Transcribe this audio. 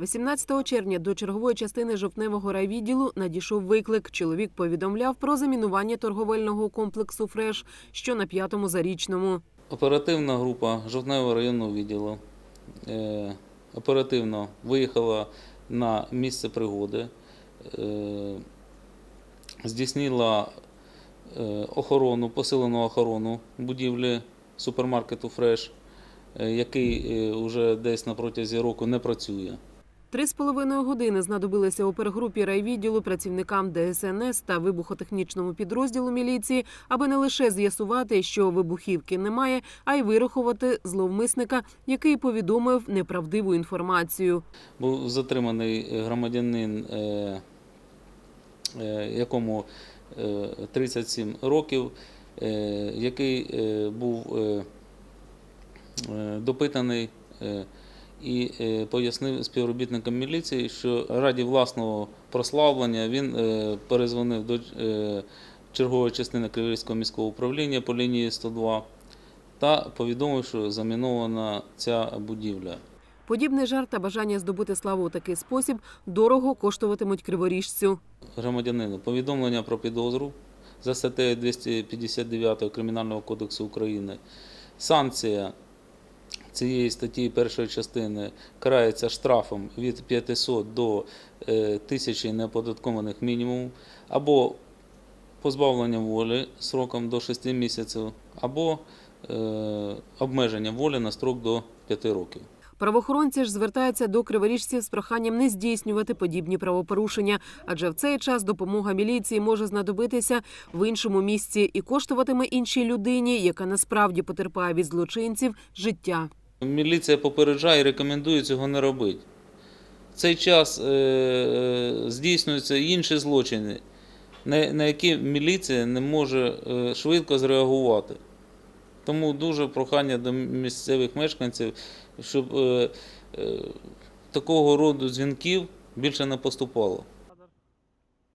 18 червня до чергової частини жовтневого райвідділу надійшов виклик. Чоловік повідомляв про замінування торговельного комплексу Фреш, що на п'ятому зарічному. Оперативна група Жовтневого районного відділу е, оперативно виїхала на місце пригоди, е, здійснила е, охорону, посилену охорону будівлі супермаркету Фреш, який вже десь на протязі року не працює. Три з половиною години знадобилися опергрупі райвідділу, працівникам ДСНС та вибухотехнічному підрозділу міліції, аби не лише з'ясувати, що вибухівки немає, а й вирахувати зловмисника, який повідомив неправдиву інформацію. Був затриманий громадянин, е, е, якому е, 37 років, е, який е, був допитаний і е, пояснив співробітникам міліції, що раді власного прославлення він е, перезвонив до е, чергової частини Криворізького міського управління по лінії 102 та повідомив, що замінована ця будівля. Подібний жарт та бажання здобути славу у такий спосіб дорого коштуватимуть криворіжцю. громадянину повідомлення про підозру за статтею 259 Кримінального кодексу України. Санкція цієї статті першої частини карається штрафом від 500 до е, 1000 неоподаткованих мінімумів або позбавленням волі сроком до 6 місяців, або е, обмеження волі на строк до 5 років. Правоохоронці ж звертаються до криворіжців з проханням не здійснювати подібні правопорушення, адже в цей час допомога міліції може знадобитися в іншому місці і коштуватиме іншій людині, яка насправді потерпає від злочинців, життя. Міліція попереджає і рекомендує цього не робити. В цей час е, е, здійснюються інші злочини, на, які міліція не може е, швидко зреагувати. Тому дуже прохання до місцевих мешканців, щоб такого роду дзвінків більше не поступало.